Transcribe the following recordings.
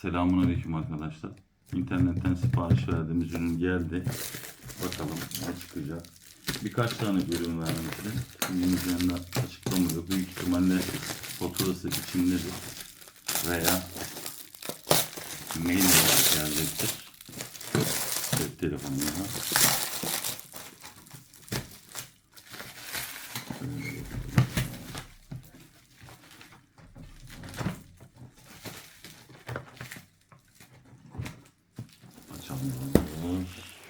Selamünaleyküm arkadaşlar. İnternetten sipariş verdiğimiz ürün geldi. Bakalım ne çıkacak. Birkaç tane ürün vermişti. Bunun üzerinde açıklamıyor. Büyük ihtimalle faturası içindedir. Veya mail olarak gelecektir. Cep telefonuna.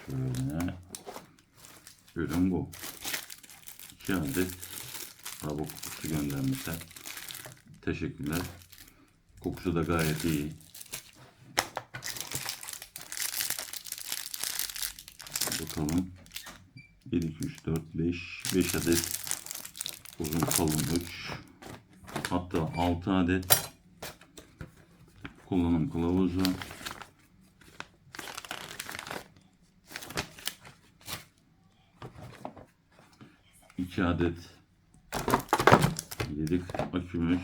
Şöyle. Ürün bu. İki adet araba kokusu göndermişler. Teşekkürler. Kokusu da gayet iyi. Bakalım. 1, 2, 3, 4, 5. 5 adet uzun kalın 3. Hatta 6 adet kullanım kılavuzu. İki adet yedek akümüz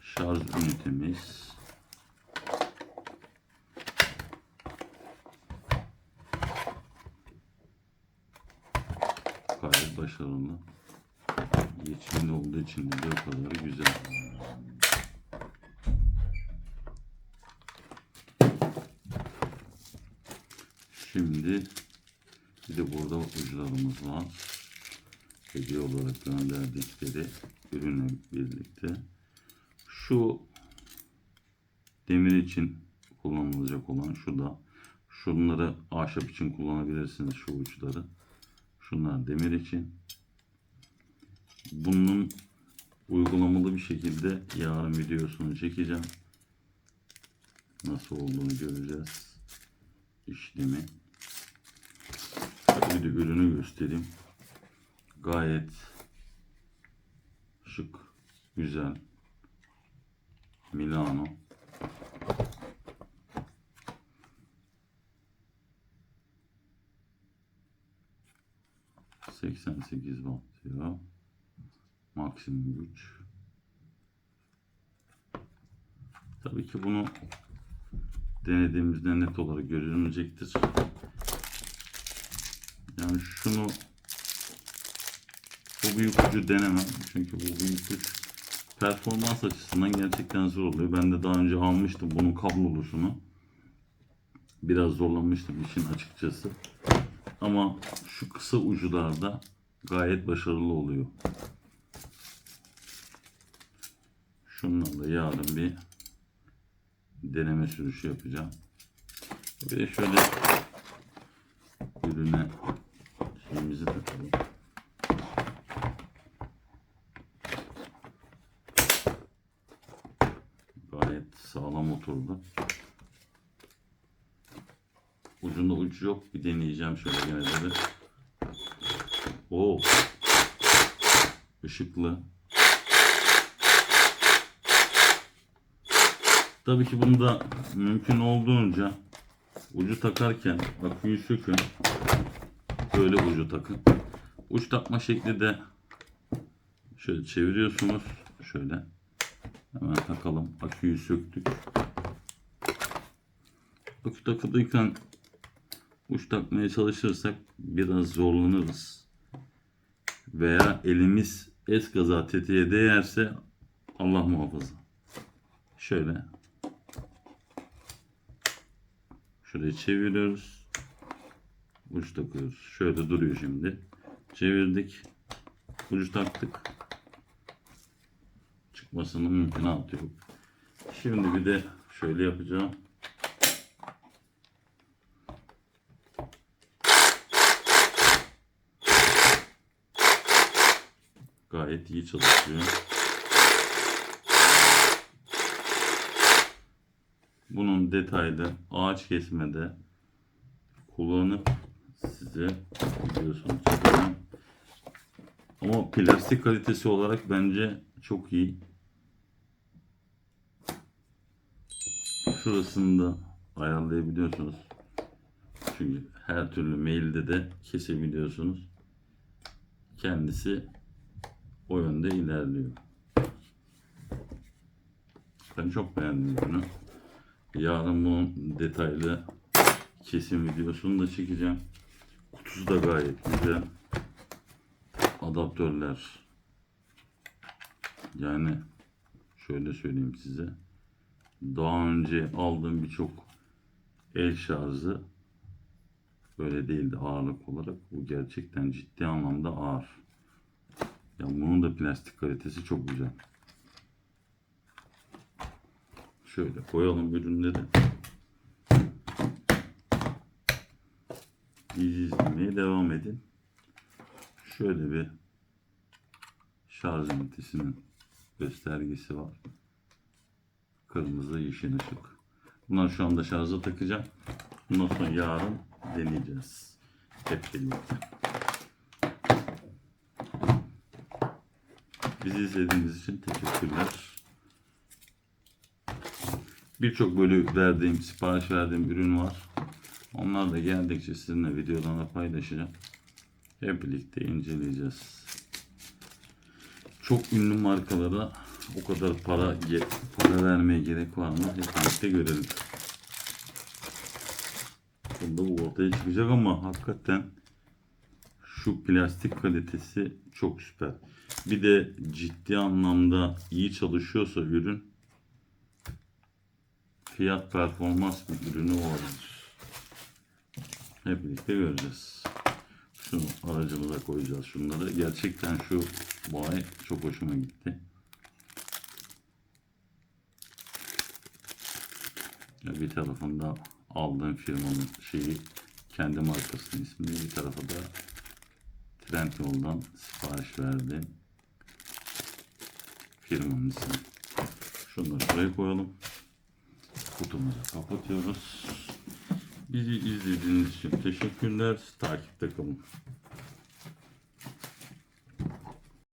şarj ünitemiz. Gayet başarılı. Geçimli olduğu için de o kadar güzel. Şimdi bir de burada ucularımız var. Hediye olarak gönderdikleri ürünle birlikte. Şu demir için kullanılacak olan şu da. Şunları ahşap için kullanabilirsiniz şu uçları. Şunlar demir için. Bunun uygulamalı bir şekilde yarın videosunu çekeceğim. Nasıl olduğunu göreceğiz. İşlemi. Bir de ürünü göstereyim. Gayet şık, güzel. Milano. ...88 watt diyor. Maksimum güç. Tabii ki bunu... ...denediğimizde net olarak görünecektir. Yani şunu bu büyük ucu denemem. Çünkü bu büyük uç performans açısından gerçekten zor oluyor. Ben de daha önce almıştım bunun kablolusunu. Biraz zorlanmıştım için açıkçası. Ama şu kısa ucularda gayet başarılı oluyor. Şunlarla yarın bir deneme sürüşü yapacağım. Bir de şöyle ürüne şeyimizi takalım. Gayet sağlam oturdu. Ucunda ucu yok. Bir deneyeceğim şöyle gene de. Oo. Işıklı. Tabii ki bunda mümkün olduğunca ucu takarken aküyü sökün. Böyle ucu takın. Uç takma şekli de şöyle çeviriyorsunuz. Şöyle. Hemen takalım. Aküyü söktük. Akü takıldıyken uç takmaya çalışırsak biraz zorlanırız. Veya elimiz es gaza tetiğe değerse Allah muhafaza. Şöyle. Şuraya çeviriyoruz. Uç takıyoruz. Şöyle duruyor şimdi. Çevirdik. Ucu taktık. Çıkmasının mümkünatı yok. Şimdi bir de şöyle yapacağım. Gayet iyi çalışıyor. Bunun detaylı ağaç kesmede kullanıp size biliyorsunuz. Ama plastik kalitesi olarak bence çok iyi. Şurasını da ayarlayabiliyorsunuz. Çünkü her türlü mailde de kesebiliyorsunuz. Kendisi o yönde ilerliyor. Ben çok beğendim bunu. Yarın bunun detaylı kesim videosunu da çekeceğim. Kutusu da gayet güzel. Adaptörler. Yani şöyle söyleyeyim size. Daha önce aldığım birçok el şarjı böyle değildi ağırlık olarak. Bu gerçekten ciddi anlamda ağır. Ya bunun da plastik kalitesi çok güzel. Şöyle koyalım ürünleri. İyi izlemeye devam edin. Şöyle bir şarj ünitesinin göstergesi var. Kırmızı yeşil ışık. Bunları şu anda şarja takacağım. Bundan sonra yarın deneyeceğiz. Hep birlikte. Bizi izlediğiniz için teşekkürler. Birçok böyle verdiğim, sipariş verdiğim ürün var. Onlar da geldikçe sizinle videolarla paylaşacağım. Hep birlikte inceleyeceğiz. Çok ünlü markalara o kadar para para vermeye gerek var mı? Hep birlikte görelim. Bunda bu ortaya çıkacak ama hakikaten şu plastik kalitesi çok süper. Bir de ciddi anlamda iyi çalışıyorsa ürün fiyat performans bir ürünü olabilir. Hep birlikte göreceğiz. Şunu aracımıza koyacağız şunları. Gerçekten şu olay çok hoşuma gitti. Bir tarafında aldığım firmanın şeyi kendi markasının ismi bir tarafa da Trendyol'dan sipariş verdiğim firmanın ismi. Şunları şuraya koyalım. Kutumuzu kapatıyoruz. Bizi izlediğiniz için teşekkürler. Takipte kalın.